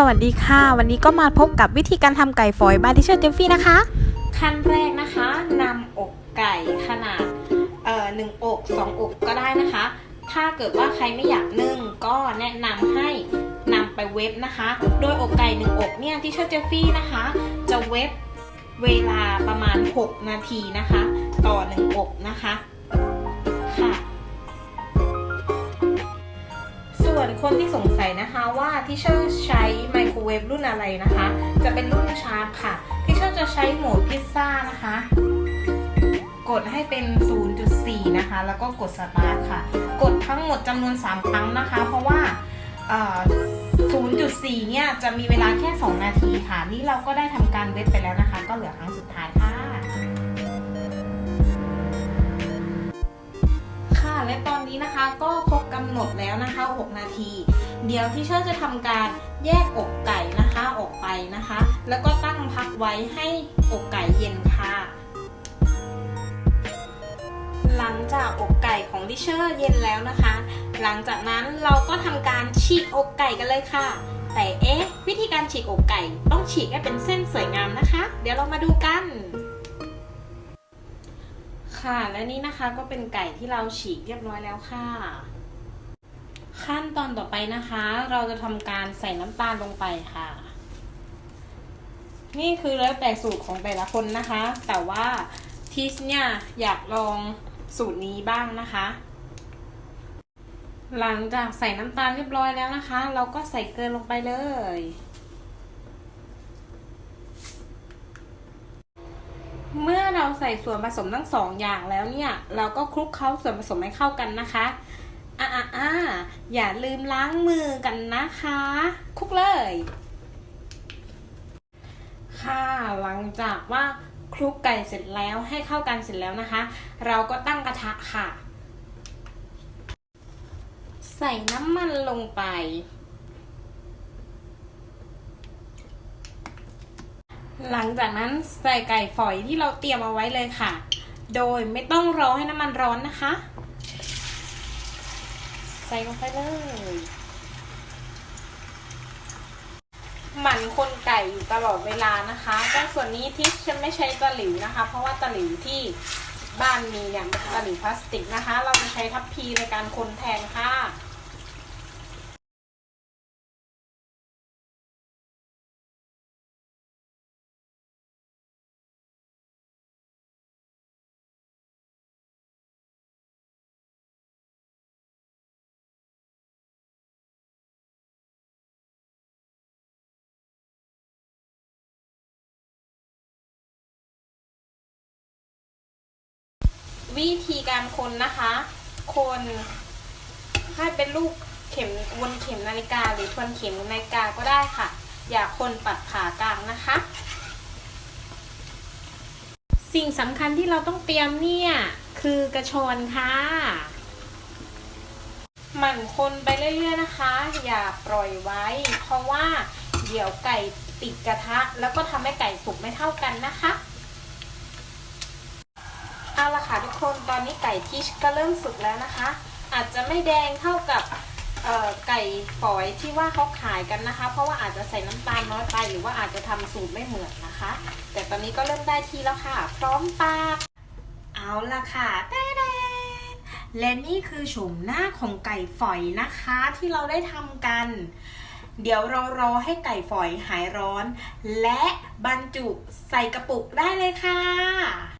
สวัสดีค่ะ วันนี้ก็มาพบกับวิธีการทำไก่ฝอยบายทิเชอร์เจฟฟี่นะคะ ขั้นแรกนะคะนำอกไก่ขนาดเอ่อหนึ่งอกสองอกก็ได้นะคะ ถ้าเกิดว่าใครไม่อยากนึ่งก็แนะนำให้นำไปเวฟนะคะ โดยอกไก่หนึ่งอกเนี่ยทิเชอร์เจฟฟี่นะคะ จะเวฟเวลาประมาณ 6 นาทีนะคะ ต่อหนึ่งอกนะคะ วนคนที่สงสัยนะคะว่าที่เชอร์ใช้ไมโครเวฟรุ่นอะไรนะคะ จะเป็นรุ่นชาร์ปค่ะที่เชอร์จะใช้โหมดพิซซ่านะคะ กดให้เป็น 0.4 นะคะ แล้วก็กดสตาร์ทค่ะ กดทั้งหมดจำนวน 3 ครั้งนะคะ เพราะว่า0.4 เนี่ย จะมีเวลาแค่ 2 นาทีค่ะ นี่เราก็ได้ทำการเวฟไปแล้วนะคะ ก็เหลือครั้งสุดท้ายค่ะ ค่ะ และตอนนี้นะคะก็ครบำหนดแล้วนะคะ 6 นาที เดี๋ยวที่เชอร์จะทำการแยกอกไก่นะคะออกไปนะคะ แล้วก็ตั้งพักไว้ให้อกไก่เย็นค่ะ หลังจากอกไก่ของดิเชอร์เย็นแล้วนะคะ หลังจากนั้นเราก็ทำการฉีกอกไก่กันเลยค่ะ แต่เอ๊ะ วิธีการฉีกอกไก่ต้องฉีกให้เป็นเส้นสวยงามนะคะ เดี๋ยวเรามาดูกันค่ะและนี่นะคะก็เป็นไก่ที่เราฉีกเรียบร้อยแล้วค่ะ ขั้นตอนต่อไปนะคะ เราจะทำการใส่น้ำตาลลงไปค่ะ นี่คือแล้วแต่สูตรของแต่ละคนนะคะ แต่ว่าทิสเนี่ยอยากลองสูตรนี้บ้างนะคะ หลังจากใส่น้ำตาลเรียบร้อยแล้วนะคะ เราก็ใส่เกลือลงไปเลย เมื่อเราใส่ส่วนผสมทั้งสองอย่างแล้วเนี่ย เราก็คลุกเคล้าส่วนผสมให้เข้ากันนะคะอ่าอ่า อย่าลืมล้างมือกันนะคะ คุกเลย ค่ะหลังจากว่าคลุกไก่เสร็จแล้วให้เข้ากันเสร็จแล้วนะคะ เราก็ตั้งกระทะค่ะ ใส่น้ำมันลงไป หลังจากนั้นใส่ไก่ฝอยที่เราเตรียมเอาไว้เลยค่ะ โดยไม่ต้องรอให้น้ำมันร้อนนะคะ ใส่ลงไปเลย หมั่นคนไก่อยู่ตลอดเวลานะคะแต่ส่วนนี้ที่ฉันไม่ใช้ตะหลิวนะคะ เพราะว่าตะหลิวที่บ้านมีเนี่ยเป็นตะหลิวพลาสติกนะคะ เราจะใช้ทัพพีในการคนแทนค่ะ วิธีการคนนะคะ คนให้เป็นลูกเข็มวนเข็มนาฬิกาหรือทวนเข็มนาฬิกาก็ได้ค่ะ อย่าคนปัดผ่ากลางนะคะ สิ่งสำคัญที่เราต้องเตรียมเนี่ยคือกระชอนค่ะหมั่นคนไปเรื่อยๆนะคะ อย่าปล่อยไว้ เพราะว่าเดี๋ยวไก่ติดกระทะ แล้วก็ทำให้ไก่สุกไม่เท่ากันนะคะ ละค่ะทุกคนตอนนี้ไก่ที่ก็เริ่มสุกแล้วนะคะ อาจจะไม่แดงเท่ากับไก่ฝอยที่ว่าเขาขายกันนะคะ เพราะว่าอาจจะใส่น้ำตาลน้อยไป หรือว่าอาจจะทำสูตรไม่เหมือนนะคะ แต่ตอนนี้ก็เริ่มได้ที่แล้วค่ะ พร้อมปากเอาละค่ะแต้แดนและนี่คือโฉมหน้าของไก่ฝอยนะคะที่เราได้ทำกัน เดี๋ยวเรารอให้ไก่ฝอยหายร้อน และบรรจุใส่กระปุกได้เลยค่ะ